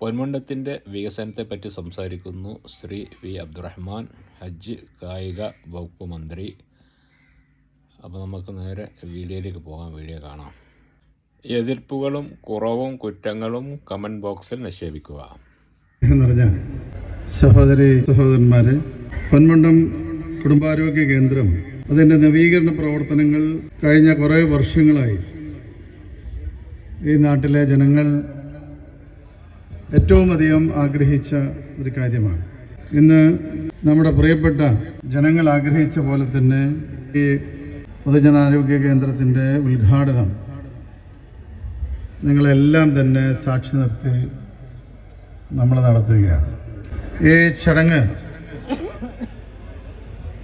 പൊന്മുണ്ടത്തിന്റെ വികസനത്തെപ്പറ്റി സംസാരിക്കുന്നു ശ്രീ വി അബ്ദുറഹ്മാൻ ഹജ്ജ് കായിക വകുപ്പ് മന്ത്രി. അപ്പോൾ നമുക്ക് നേരെ വീഡിയോയിലേക്ക് പോകാം വീഡിയോ കാണാം. എതിർപ്പുകളും കുറവും കുറ്റങ്ങളും കമന്റ് ബോക്സിൽ നിക്ഷേപിക്കുക. സഹോദരി സഹോദരന്മാരെ പൊന്മുണ്ടം കുടുംബാരോഗ്യ കേന്ദ്രം അതിന്റെ നവീകരണ പ്രവർത്തനങ്ങൾ കഴിഞ്ഞ കുറേ വർഷങ്ങളായി ഈ നാട്ടിലെ ജനങ്ങൾ ഏറ്റവും അധികം ആഗ്രഹിച്ച ഒരു കാര്യമാണ്. ഇന്ന് നമ്മുടെ പ്രിയപ്പെട്ട ജനങ്ങൾ ആഗ്രഹിച്ച പോലെ തന്നെ ഈ പൊതുജനാരോഗ്യ കേന്ദ്രത്തിന്റെ ഉദ്ഘാടനം നിങ്ങളെല്ലാം തന്നെ സാക്ഷി നിർത്തി നമ്മൾ നടത്തുകയാണ്. ഈ ചടങ്ങ്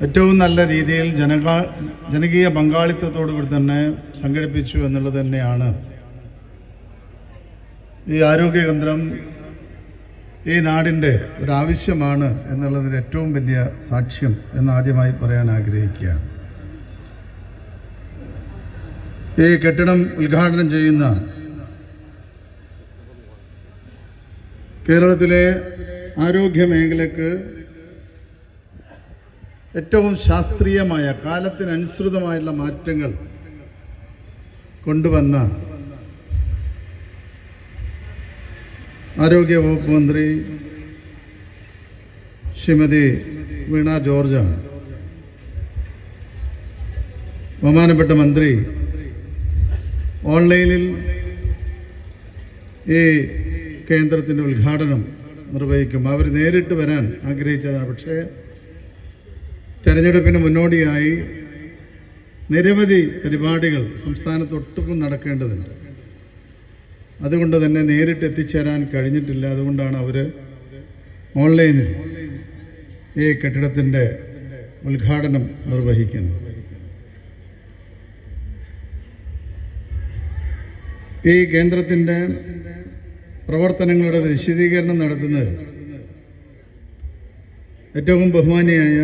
ഏറ്റവും നല്ല രീതിയിൽ ജനകാ ജനകീയ പങ്കാളിത്തത്തോടു കൂടി തന്നെ സംഘടിപ്പിച്ചു എന്നുള്ളത് തന്നെയാണ് ഈ ആരോഗ്യ കേന്ദ്രം ഈ നാടിന്റെ ഒരാവശ്യമാണ് എന്നുള്ളതിന് ഏറ്റവും വലിയ സാക്ഷ്യം എന്ന് ആദ്യമായി പറയാൻ ആഗ്രഹിക്കുകയാണ്. ഈ കെട്ടിടം ഉദ്ഘാടനം ചെയ്യുന്ന കേരളത്തിലെ ആരോഗ്യ മേഖലക്ക് ഏറ്റവും ശാസ്ത്രീയമായ കാലത്തിനനുസൃതമായുള്ള മാറ്റങ്ങൾ കൊണ്ടുവന്ന ആരോഗ്യ വകുപ്പ് മന്ത്രി ശ്രീമതി വീണ ജോർജാണ് ബഹുമാനപ്പെട്ട മന്ത്രി ഓൺലൈനിൽ ഈ കേന്ദ്രത്തിന്റെ ഉദ്ഘാടനം നിർവഹിക്കും. അവർ നേരിട്ട് വരാൻ ആഗ്രഹിച്ചതാണ്. പക്ഷേ തെരഞ്ഞെടുപ്പിന് മുന്നോടിയായി നിരവധി പരിപാടികൾ സംസ്ഥാനത്തൊട്ടുക്കും നടക്കേണ്ടതുണ്ട്. അതുകൊണ്ട് തന്നെ നേരിട്ട് എത്തിച്ചേരാൻ കഴിഞ്ഞിട്ടില്ല. അതുകൊണ്ടാണ് അവർ ഓൺലൈനിൽ ഈ കെട്ടിടത്തിന്റെ ഉദ്ഘാടനം നിർവഹിക്കുന്നത്. ഈ കേന്ദ്രത്തിന്റെ പ്രവർത്തനങ്ങളുടെ വിശദീകരണം നടത്തുന്നത് ഏറ്റവും ബഹുമാനിയായ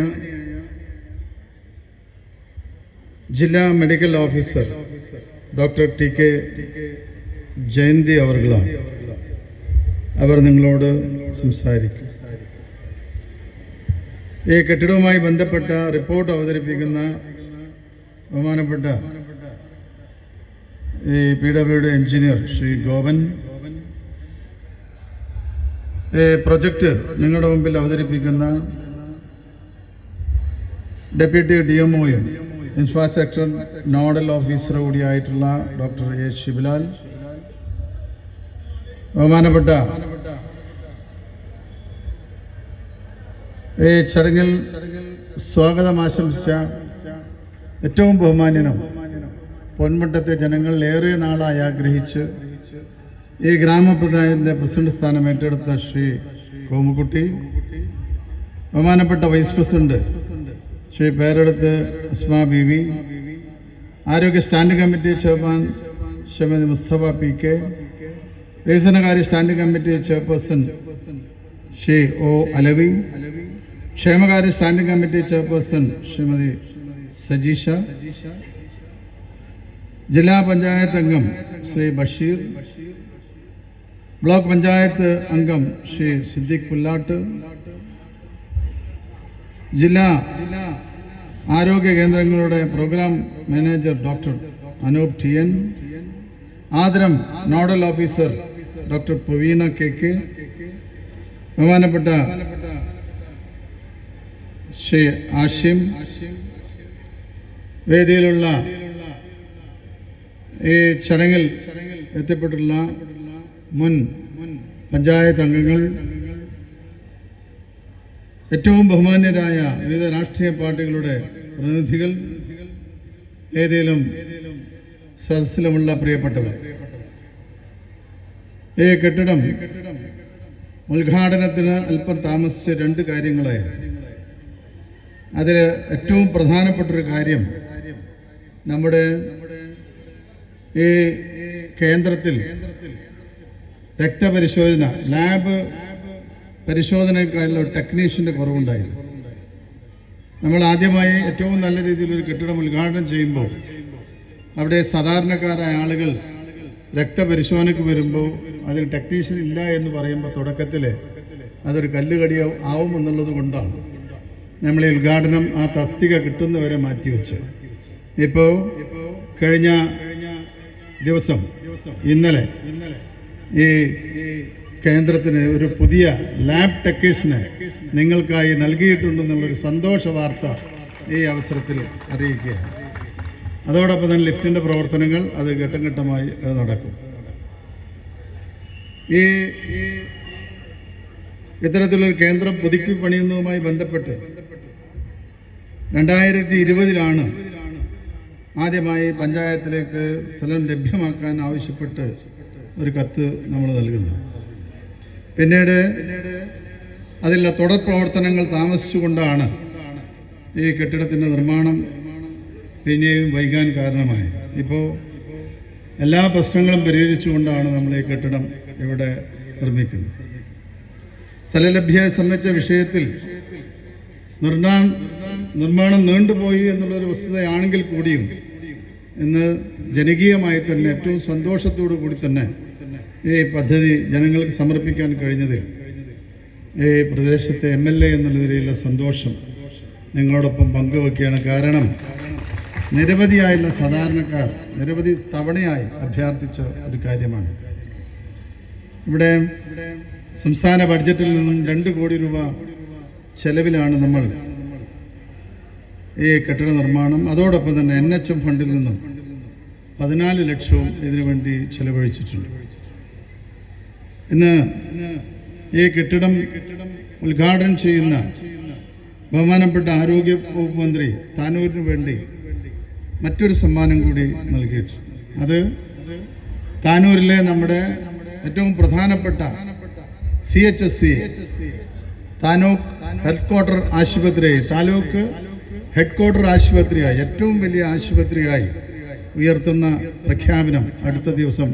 ജില്ലാ medical officer doctor T K Jayanthi അവർകളാണ്. അവർ നിങ്ങളോട് സംസാരിക്കും. ഈ കെട്ടിടവുമായി ബന്ധപ്പെട്ട റിപ്പോർട്ട് അവതരിപ്പിക്കുന്ന ബഹുമാനപ്പെട്ട ഈ പി ഡബ്ല്യുടെ എഞ്ചിനീയർ ശ്രീ ഗോപൻ പ്രൊജക്റ്റ് നിങ്ങളുടെ മുമ്പിൽ അവതരിപ്പിക്കുന്ന ഡെപ്യൂട്ടി ഡി എം ഒയും ഇൻഫ്രാസ്ട്രക്ചർ നോഡൽ ഓഫീസർ കൂടിയായിട്ടുള്ള ഡോക്ടർ എ ശിവലാൽ ബഹുമാനപ്പെട്ട ഈ ചടങ്ങിൽ സ്വാഗതം ആശംസിച്ച ഏറ്റവും ബഹുമാന്യനും പൊന്മുട്ടത്തെ ജനങ്ങൾ ഏറെ നാളായി ആഗ്രഹിച്ച് ഈ ഗ്രാമപഞ്ചായത്തിന്റെ പ്രസിഡന്റ് സ്ഥാനം ഏറ്റെടുത്ത ശ്രീ കോമുകുട്ടി ബഹുമാനപ്പെട്ട വൈസ് പ്രസിഡന്റ് ശ്രീ പേരെടുത്ത് അസ്മാ ബി വി ആരോഗ്യ standing committee chairman Shrimati Mustafa P K വികസനകാര്യ standing committee chairperson Shri O Alavi ക്ഷേമകാര്യ standing committee chairperson Shrimati Sajeesha ജില്ലാ പഞ്ചായത്ത് അംഗം ശ്രീ ബഷീർ ബ്ലോക്ക് പഞ്ചായത്ത് അംഗം ശ്രീ സിദ്ദിഖ് പുല്ലാട്ട് ജില്ലാ ആരോഗ്യ കേന്ദ്രങ്ങളുടെ programme manager doctor Anoop T N ആദരം nodal officer doctor Praveena K K. ബഹുമാനപ്പെട്ട ശ്രീ ആഷിം. വേദിയിലുള്ള ഈ ചടങ്ങിൽ എത്തിപ്പെട്ടുള്ള മുൻ പഞ്ചായത്ത് അംഗങ്ങൾ ഏറ്റവും ബഹുമാന്യരായ വിവിധ രാഷ്ട്രീയ പാർട്ടികളുടെ പ്രതിനിധികൾ ഏതെങ്കിലും സദസ്സിലുമുള്ള പ്രിയപ്പെട്ടവർ. ഈ കെട്ടിടം. ഉദ്ഘാടനത്തിന് അല്പം താമസിച്ച രണ്ട് കാര്യങ്ങളായി അതിൽ ഏറ്റവും പ്രധാനപ്പെട്ടൊരു കാര്യം നമ്മുടെ ഈ കേന്ദ്രത്തിൽ രക്തപരിശോധന ലാബ് പരിശോധനക്കായുള്ള ടെക്നീഷ്യന്റെ കുറവുണ്ടായിരുന്നു. നമ്മൾ ആദ്യമായി ഏറ്റവും നല്ല രീതിയിൽ ഒരു കെട്ടിടം ഉദ്ഘാടനം ചെയ്യുമ്പോൾ അവിടെ സാധാരണക്കാരായ ആളുകൾ രക്തപരിശോധനയ്ക്ക് വരുമ്പോൾ അതിൽ ടെക്നീഷ്യൻ ഇല്ല എന്ന് പറയുമ്പോൾ തുടക്കത്തിൽ അതൊരു കല്ലുകടി ആവും എന്നുള്ളത് കൊണ്ടാണ്. നമ്മൾ ഈ ഉദ്ഘാടനം ആ തസ്തിക കിട്ടുന്നവരെ മാറ്റിവെച്ച്. ഇപ്പോൾ കഴിഞ്ഞ ദിവസം ഇന്നലെ ഈ കേന്ദ്രത്തിന് ഒരു പുതിയ ലാബ് ടെക്നീഷ്യനെ നിങ്ങൾക്കായി നൽകിയിട്ടുണ്ടെന്നുള്ളൊരു സന്തോഷ വാർത്ത ഈ അവസരത്തിൽ അറിയിക്കുകയാണ്. അതോടൊപ്പം തന്നെ ലിഫ്റ്റിന്റെ പ്രവർത്തനങ്ങൾ അത് ഘട്ടം ഘട്ടമായി നടക്കും. ഈ ഇത്തരത്തിലൊരു കേന്ദ്രം പുതുക്കി പണിയുന്നതുമായി ബന്ധപ്പെട്ട് രണ്ടായിരത്തി ഇരുപതിലാണ് ആദ്യമായി പഞ്ചായത്തിലേക്ക് സ്ഥലം ലഭ്യമാക്കാൻ ആവശ്യപ്പെട്ട് ഒരു കത്ത് നമ്മൾ നൽകുന്നത്. പിന്നീട് അതിലെ തുടർ പ്രവർത്തനങ്ങൾ താമസിച്ചുകൊണ്ടാണ് ഈ കെട്ടിടത്തിന്റെ നിർമ്മാണം പിന്നെയും വൈകാൻ കാരണമായി. ഇപ്പോൾ എല്ലാ പ്രശ്നങ്ങളും പരിഹരിച്ചുകൊണ്ടാണ് നമ്മൾ ഈ കെട്ടിടം ഇവിടെ നിർമ്മിക്കുന്നത്. സ്ഥലലഭ്യത സംബന്ധിച്ച വിഷയത്തിൽ നിർണ നിർമ്മാണം നീണ്ടുപോയി എന്നുള്ളൊരു വസ്തുതയാണെങ്കിൽ കൂടിയും ഇന്ന് ജനകീയമായി തന്നെ ഏറ്റവും സന്തോഷത്തോടു കൂടി തന്നെ ഈ പദ്ധതി ജനങ്ങൾക്ക് സമർപ്പിക്കാൻ കഴിഞ്ഞതിൽ ഈ പ്രദേശത്തെ എം എൽ എ എന്നുള്ള നിലയിലുള്ള സന്തോഷം നിങ്ങളോടൊപ്പം പങ്കുവെക്കുകയാണ് കാരണം നിരവധിയായുള്ള സാധാരണക്കാർ നിരവധി തവണയായി അഭ്യർത്ഥിച്ച ഒരു കാര്യമാണ്. ഇവിടെ സംസ്ഥാന ബഡ്ജറ്റിൽ നിന്നും രണ്ട് കോടി രൂപ ചെലവിലാണ് നമ്മൾ ഈ കെട്ടിട നിർമ്മാണം. അതോടൊപ്പം തന്നെ എൻ എച്ച് എം ഫണ്ടിൽ നിന്നും പതിനാല് ലക്ഷവും ഇതിനുവേണ്ടി ചെലവഴിച്ചിട്ടുണ്ട്. ഇന്ന് ഈ കെട്ടിടം ഉദ്ഘാടനം ചെയ്യുന്ന ബഹുമാനപ്പെട്ട ആരോഗ്യ വകുപ്പ് മന്ത്രി താനൂരിന് വേണ്ടി മറ്റൊരു സമ്മാനം കൂടി നൽകിയിട്ടുണ്ട് അത് താനൂരിലെ നമ്മുടെ ഏറ്റവും പ്രധാനപ്പെട്ട C H S C taluk headquarter quarter ആശുപത്രി താലൂക്ക് ഹെഡ് ക്വാർട്ടർ ആശുപത്രിയായി. ഏറ്റവും വലിയ ആശുപത്രിയായി ഉയർത്തുന്ന പ്രഖ്യാപനം അടുത്ത ദിവസം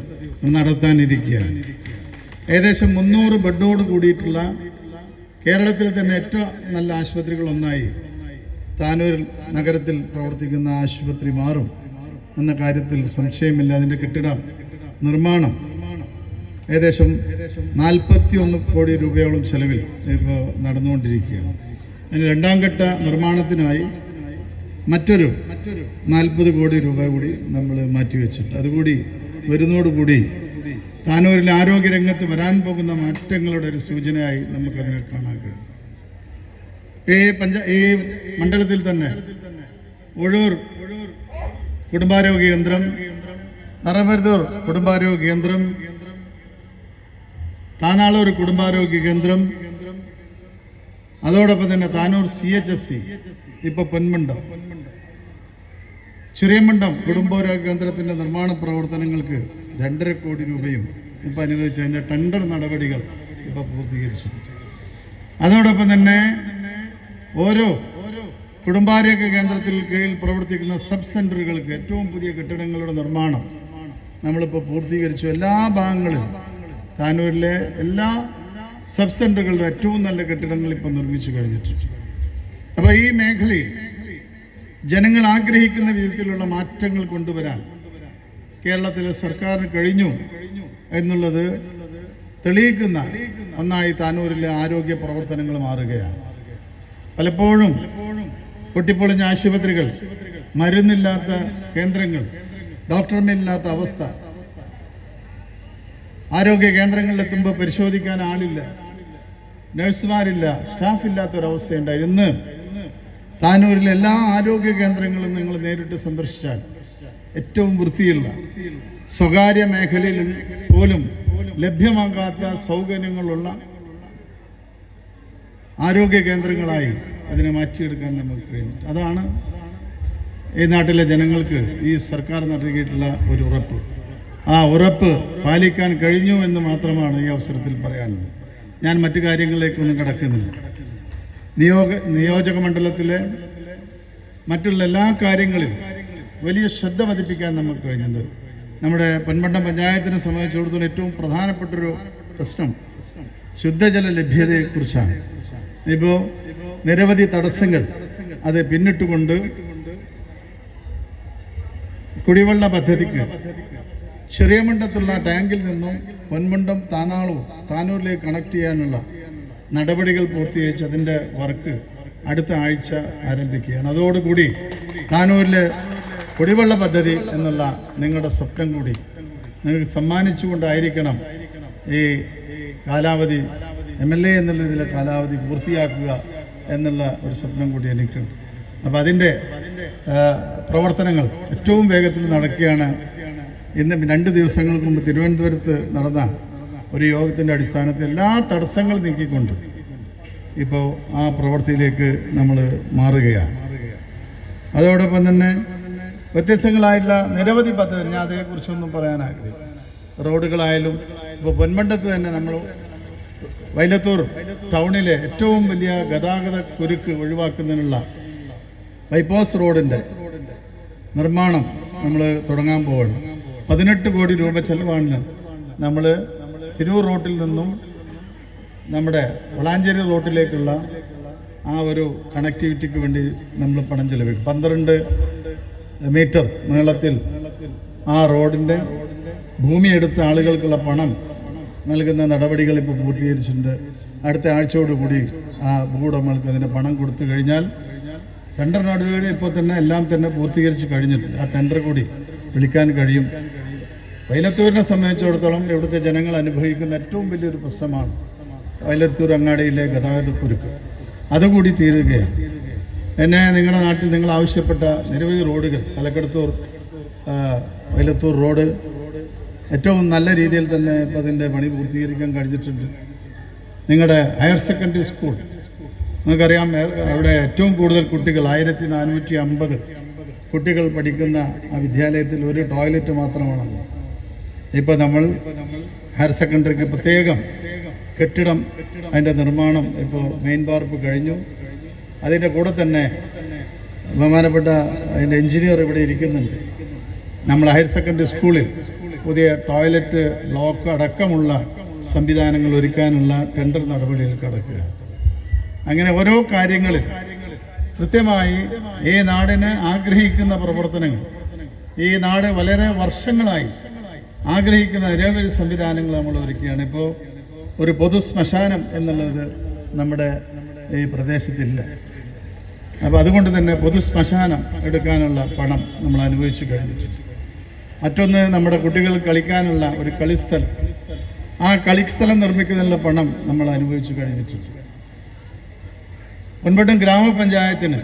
നടത്താനിരിക്കുകയാണ്. ഏകദേശം മുന്നൂറ് ബെഡോട് കൂടിയിട്ടുള്ള കേരളത്തിൽ തന്നെ ഏറ്റവും നല്ല ആശുപത്രികളൊന്നായി താനൂർ നഗരത്തിൽ പ്രവർത്തിക്കുന്ന ആശുപത്രി മാറും എന്ന കാര്യത്തിൽ സംശയമില്ല. അതിന്റെ കെട്ടിടം നിർമ്മാണം ഏകദേശം നാൽപ്പത്തി ഒന്ന് കോടി രൂപയോളം ചെലവിൽ ഇപ്പോൾ നടന്നുകൊണ്ടിരിക്കുകയാണ്. അതിന് രണ്ടാം ഘട്ട നിർമ്മാണത്തിനായി മറ്റൊരു നാൽപ്പത് കോടി രൂപ കൂടി നമ്മൾ മാറ്റിവെച്ചിട്ടുണ്ട്. അതുകൂടി വരുന്നതോടുകൂടി താനൂരിലെ ആരോഗ്യരംഗത്ത് വരാൻ പോകുന്ന മാറ്റങ്ങളുടെ ഒരു സൂചനയായി നമുക്കതിനെ കാണാൻ കഴിയും. ഈ പഞ്ച ഈ മണ്ഡലത്തിൽ തന്നെ ഒഴൂർ കുടുംബാരോഗ്യ കേന്ദ്രം നറമരുതൂർ കുടുംബാരോഗ്യ കേന്ദ്രം താനാളൂർ കുടുംബാരോഗ്യ കേന്ദ്രം അതോടൊപ്പം തന്നെ Tanur C H S C ഇപ്പൊ പൊന്മുണ്ടം. ചിറിയമണ്ടം കുടുംബാരോഗ്യ കേന്ദ്രത്തിന്റെ നിർമ്മാണ പ്രവർത്തനങ്ങൾക്ക് രണ്ടര കോടി രൂപയും ഇപ്പൊ അനുവദിച്ചതിന്റെ ടെൻഡർ നടപടികൾ ഇപ്പൊ പൂർത്തീകരിച്ചു. അതോടൊപ്പം തന്നെ ഓരോ കുടുംബാരോഗ്യ കേന്ദ്രത്തിൽ കീഴിൽ പ്രവർത്തിക്കുന്ന സബ് സെന്ററുകൾക്ക് ഏറ്റവും പുതിയ കെട്ടിടങ്ങളുടെ നിർമ്മാണം നമ്മളിപ്പോൾ പൂർത്തീകരിച്ചു. എല്ലാ ഭാഗങ്ങളിലും. താനൂരിലെ എല്ലാ സബ് സെന്ററുകളുടെ ഏറ്റവും നല്ല കെട്ടിടങ്ങൾ ഇപ്പോൾ നിർമ്മിച്ചു കഴിഞ്ഞിട്ടുണ്ട്. അപ്പോൾ ഈ മേഖലയിൽ ജനങ്ങൾ ആഗ്രഹിക്കുന്ന വിധത്തിലുള്ള മാറ്റങ്ങൾ കൊണ്ടുവരാൻ കേരളത്തിലെ സർക്കാരിന് കഴിഞ്ഞു എന്നുള്ളത് തെളിയിക്കുന്ന ഒന്നായി താനൂരിലെ ആരോഗ്യ പ്രവർത്തനങ്ങൾ മാറുകയാണ്. പലപ്പോഴും പൊട്ടിപ്പൊളിഞ്ഞ ആശുപത്രികൾ മരുന്നില്ലാത്ത കേന്ദ്രങ്ങൾ ഡോക്ടർമാരില്ലാത്ത അവസ്ഥ. ആരോഗ്യ കേന്ദ്രങ്ങളിലെത്തുമ്പോൾ പരിശോധിക്കാൻ ആളില്ല. നഴ്സുമാരില്ല സ്റ്റാഫ് ഇല്ലാത്ത ഒരവസ്ഥയുണ്ടായി ഇന്ന് താനൂരിലെ എല്ലാ ആരോഗ്യ കേന്ദ്രങ്ങളും നിങ്ങൾ നേരിട്ട് സന്ദർശിച്ചാൽ ഏറ്റവും വൃത്തിയുള്ള സ്വകാര്യ മേഖലയിൽ പോലും ലഭ്യമാകാത്ത സൗകര്യങ്ങളുള്ള ആരോഗ്യ കേന്ദ്രങ്ങളായി അതിനെ മാറ്റിയെടുക്കാൻ നമുക്ക് കഴിഞ്ഞു. അതാണ് ഈ നാട്ടിലെ ജനങ്ങൾക്ക് ഈ സർക്കാർ നൽകിയിട്ടുള്ള ഒരു ഉറപ്പ്. ആ ഉറപ്പ് പാലിക്കാൻ കഴിഞ്ഞു എന്ന് മാത്രമാണ് ഈ അവസരത്തിൽ പറയാനുള്ളത്. ഞാൻ മറ്റു കാര്യങ്ങളിലേക്കൊന്നും കടക്കുന്നില്ല. നിയോഗ നിയോജക മണ്ഡലത്തിലെ മറ്റുള്ള എല്ലാ കാര്യങ്ങളിലും വലിയ ശ്രദ്ധ പതിപ്പിക്കാൻ നമുക്ക് കഴിഞ്ഞിട്ടുണ്ട്. നമ്മുടെ പൊന്മണ്ഡം പഞ്ചായത്തിനെ സംബന്ധിച്ചിടത്തോളം ഏറ്റവും പ്രധാനപ്പെട്ടൊരു പ്രശ്നം ശുദ്ധജല ലഭ്യതയെക്കുറിച്ചാണ്. ഇപ്പോൾ നിരവധി തടസ്സങ്ങൾ അത് പിന്നിട്ടുകൊണ്ട് കുടിവെള്ള പദ്ധതിക്ക് ചെറിയമണ്ടത്തുള്ള ടാങ്കിൽ നിന്നും പൊന്മുണ്ടം താനാളവും താനൂരിലേക്ക് കണക്ട് ചെയ്യാനുള്ള നടപടികൾ പൂർത്തീകരിച്ച് അതിന്റെ വർക്ക് അടുത്ത ആഴ്ച ആരംഭിക്കുകയാണ്. അതോടുകൂടി താനൂരിലെ കുടിവെള്ള പദ്ധതി എന്നുള്ള നിങ്ങളുടെ സ്വപ്നം കൂടി നിങ്ങൾക്ക് സമ്മാനിച്ചുകൊണ്ടായിരിക്കണം ഈ കാലാവധി എം എൽ എ എന്നുള്ള ഇതിലെ കാലാവധി പൂർത്തിയാക്കുക എന്നുള്ള ഒരു സ്വപ്നം കൂടി എനിക്കുണ്ട്. അപ്പോൾ അതിന്റെ പ്രവർത്തനങ്ങൾ ഏറ്റവും വേഗത്തിൽ നടക്കുകയാണ്. ഇന്ന് രണ്ട് ദിവസങ്ങൾക്ക് മുമ്പ് തിരുവനന്തപുരത്ത് നടന്ന ഒരു യോഗത്തിന്റെ അടിസ്ഥാനത്തിൽ എല്ലാ തടസ്സങ്ങളും നീക്കിക്കൊണ്ട് ഇപ്പോൾ ആ പ്രവൃത്തിയിലേക്ക് നമ്മൾ മാറുകയാണ്. അതോടൊപ്പം തന്നെ വ്യത്യസ്തങ്ങളായിട്ടുള്ള നിരവധി പദ്ധതി ഞാൻ അതേക്കുറിച്ചൊന്നും പറയാൻ ആഗ്രഹിക്കും റോഡുകളായാലും ഇപ്പോൾ പൊന്മണ്ടത്ത് തന്നെ നമ്മൾ വൈലത്തൂർ ടൗണിലെ ഏറ്റവും വലിയ ഗതാഗത കുരുക്ക് ഒഴിവാക്കുന്നതിനുള്ള ബൈപ്പാസ് റോഡിന്റെ നിർമ്മാണം നമ്മൾ തുടങ്ങാൻ പോവാണ്. പതിനെട്ട് കോടി രൂപ ചെലവാണ് നമ്മൾ തിരൂർ റോട്ടിൽ നിന്നും നമ്മുടെ വളാഞ്ചേരി റോട്ടിലേക്കുള്ള ആ ഒരു കണക്ടിവിറ്റിക്ക് വേണ്ടി നമ്മൾ പണം ചെലവഴിക്കും. പന്ത്രണ്ട് മീറ്റർ നീളത്തിൽ ആ റോഡിന്റെ ഭൂമി എടുത്ത ആളുകൾക്കുള്ള പണം നൽകുന്ന നടപടികൾ ഇപ്പോൾ പൂർത്തീകരിച്ചിട്ടുണ്ട്. അടുത്ത ആഴ്ചയോടുകൂടി ആ ഭൂവുടമകൾക്ക് അതിന്റെ പണം കൊടുത്തു കഴിഞ്ഞാൽ ടെൻഡർ നടപടികൾ ഇപ്പോൾ തന്നെ എല്ലാം തന്നെ പൂർത്തീകരിച്ച് കഴിഞ്ഞിട്ടുണ്ട്. ആ ടെൻഡർ കൂടി വിളിക്കാൻ കഴിയും. വൈലത്തൂരിനെ സംബന്ധിച്ചിടത്തോളം ഇവിടുത്തെ ജനങ്ങൾ അനുഭവിക്കുന്ന ഏറ്റവും വലിയൊരു പ്രശ്നമാണ് വൈലത്തൂർ അങ്ങാടിയിലെ ഗതാഗതക്കുരുക്ക്. അതുകൂടി തീരുകയാണ്. എന്നെ നിങ്ങളുടെ നാട്ടിൽ നിങ്ങൾ ആവശ്യപ്പെട്ട നിരവധി റോഡുകൾ തലക്കെടുത്തൂർ വൈലത്തൂർ റോഡ് ഏറ്റവും നല്ല രീതിയിൽ തന്നെ ഇപ്പം അതിന്റെ പണി പൂർത്തീകരിക്കാൻ കഴിഞ്ഞിട്ടുണ്ട്. നിങ്ങളുടെ ഹയർ സെക്കൻഡറി സ്കൂൾ. നിങ്ങൾക്കറിയാം അവിടെ ഏറ്റവും കൂടുതൽ കുട്ടികൾ ആയിരത്തി നാനൂറ്റി അമ്പത് കുട്ടികൾ പഠിക്കുന്ന ആ വിദ്യാലയത്തിൽ ഒരു ടോയ്ലറ്റ് മാത്രമാണല്ലോ ഇപ്പോൾ നമ്മൾ ഹയർ സെക്കൻഡറിക്ക് പ്രത്യേകം കെട്ടിടം അതിന്റെ നിർമ്മാണം ഇപ്പോൾ മെയിൻ പാർപ്പ് കഴിഞ്ഞു. അതിന്റെ കൂടെ തന്നെ ബഹുമാനപ്പെട്ട അതിന്റെ എഞ്ചിനീയർ ഇവിടെ ഇരിക്കുന്നുണ്ട്. നമ്മൾ ഹയർ സെക്കൻഡറി സ്കൂളിൽ പുതിയ ടോയ്ലറ്റ് ബ്ലോക്ക് അടക്കമുള്ള സംവിധാനങ്ങൾ ഒരുക്കാനുള്ള ടെൻഡർ നടപടികൾ കടക്കുക. അങ്ങനെ ഓരോ കാര്യങ്ങളിൽ കൃത്യമായി ഈ നാടിന് ആഗ്രഹിക്കുന്ന പ്രവർത്തനങ്ങൾ ഈ നാട് വളരെ വർഷങ്ങളായി ആഗ്രഹിക്കുന്ന നിരവധി സംവിധാനങ്ങൾ നമ്മൾ ഒരുക്കുകയാണ്. ഇപ്പോൾ ഒരു പൊതു ശ്മശാനം എന്നുള്ളത് നമ്മുടെ ഈ പ്രദേശത്തില്ല. അപ്പോൾ അതുകൊണ്ട് തന്നെ പൊതു ശ്മശാനം എടുക്കാനുള്ള പണം നമ്മൾ അനുഭവിച്ചു കഴിഞ്ഞിട്ടുണ്ട്. മറ്റൊന്ന് നമ്മുടെ കുട്ടികൾ കളിക്കാനുള്ള ഒരു കളിസ്ഥലം. ആ കളിസ്ഥലം നിർമ്മിക്കുന്നതിനുള്ള പണം നമ്മൾ അനുഭവിച്ചു കഴിഞ്ഞിട്ടുണ്ട്. മുൻപട്ടും ഗ്രാമപഞ്ചായത്തിന്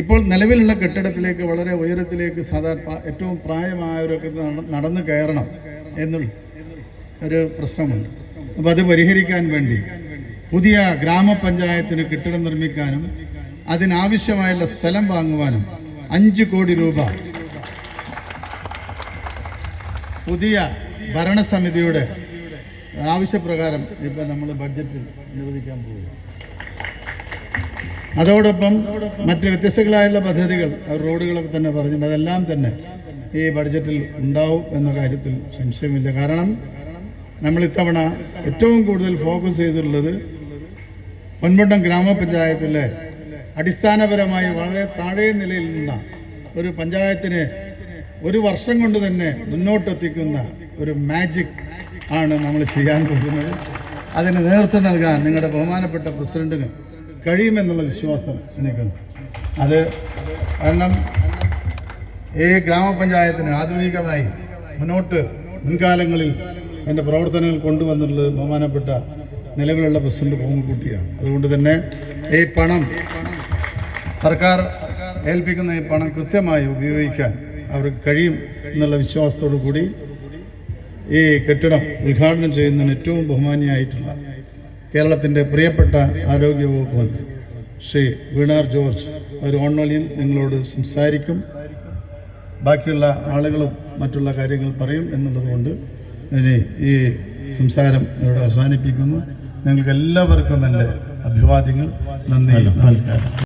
ഇപ്പോൾ നിലവിലുള്ള കെട്ടിടത്തിലേക്ക് വളരെ ഉയരത്തിലേക്ക് സാധാരണ ഏറ്റവും പ്രായമായവരൊക്കെ നടന്നു കയറണം എന്നുള്ള ഒരു പ്രശ്നമുണ്ട്. അപ്പോൾ അത് പരിഹരിക്കാൻ വേണ്ടി പുതിയ ഗ്രാമപഞ്ചായത്തിന് കെട്ടിടം നിർമ്മിക്കാനും അതിനാവശ്യമായുള്ള സ്ഥലം വാങ്ങുവാനും അഞ്ച് കോടി രൂപ പുതിയ ഭരണസമിതിയുടെ ആവശ്യപ്രകാരം ഇപ്പം നമ്മൾ ബഡ്ജറ്റിൽ അനുവദിക്കാൻ പോകുക അതോടൊപ്പം മറ്റ് വ്യത്യസ്തങ്ങളായുള്ള പദ്ധതികൾ റോഡുകളൊക്കെ തന്നെ പറഞ്ഞിട്ടുണ്ട്. അതെല്ലാം തന്നെ ഈ ബഡ്ജറ്റിൽ ഉണ്ടാവും എന്ന കാര്യത്തിൽ സംശയമില്ല. കാരണം നമ്മൾ ഇത്തവണ ഏറ്റവും കൂടുതൽ ഫോക്കസ് ചെയ്തിട്ടുള്ളത് പൊൻപണ്ടം ഗ്രാമപഞ്ചായത്തിലെ അടിസ്ഥാനപരമായി വളരെ താഴെ നിലയിൽ നിന്ന ഒരു പഞ്ചായത്തിനെ ഒരു വർഷം കൊണ്ട് തന്നെ മുന്നോട്ടെത്തിക്കുന്ന ഒരു മാജിക് ആണ് നമ്മൾ ചെയ്യാൻ പോകുന്നത്. അതിന് നേതൃത്വം നൽകാൻ നിങ്ങളുടെ ബഹുമാനപ്പെട്ട പ്രസിഡന്റിന് കഴിയുമെന്നുള്ള വിശ്വാസം എനിക്കുണ്ട്. അത് കാരണം ഈ ഗ്രാമപഞ്ചായത്തിന് ആധുനികമായി മുന്നോട്ട് മുൻകാലങ്ങളിൽ എന്റെ പ്രവർത്തനങ്ങൾ കൊണ്ടുവന്നിട്ടുള്ളത് ബഹുമാനപ്പെട്ട നിലവിലുള്ള പ്രസിഡന്റ് പൂമുക്കുട്ടിയാണ് അതുകൊണ്ട് തന്നെ ഈ പണം സർക്കാർ ഏൽപ്പിക്കുന്ന ഈ പണം കൃത്യമായി ഉപയോഗിക്കാൻ അവർക്ക് കഴിയും എന്നുള്ള വിശ്വാസത്തോടു കൂടി ഈ കെട്ടിടം ഉദ്ഘാടനം ചെയ്യുന്നതിന് ഏറ്റവും ബഹുമാനിയായിട്ടുള്ള കേരളത്തിന്റെ പ്രിയപ്പെട്ട ആരോഗ്യ വകുപ്പ് മന്ത്രി ശ്രീ വീണാർ ജോർജ്. അവർ ഓൺലൈനിൽ നിങ്ങളോട് സംസാരിക്കും. ബാക്കിയുള്ള ആളുകളും മറ്റുള്ള കാര്യങ്ങൾ പറയും എന്നുള്ളതുകൊണ്ട് ഇനി ഈ സംസാരം ഇവിടെ അവസാനിപ്പിക്കുന്നു. നിങ്ങൾക്ക് എല്ലാവർക്കും എന്റെ അഭിവാദ്യങ്ങൾ. നന്ദി. നമസ്കാരം.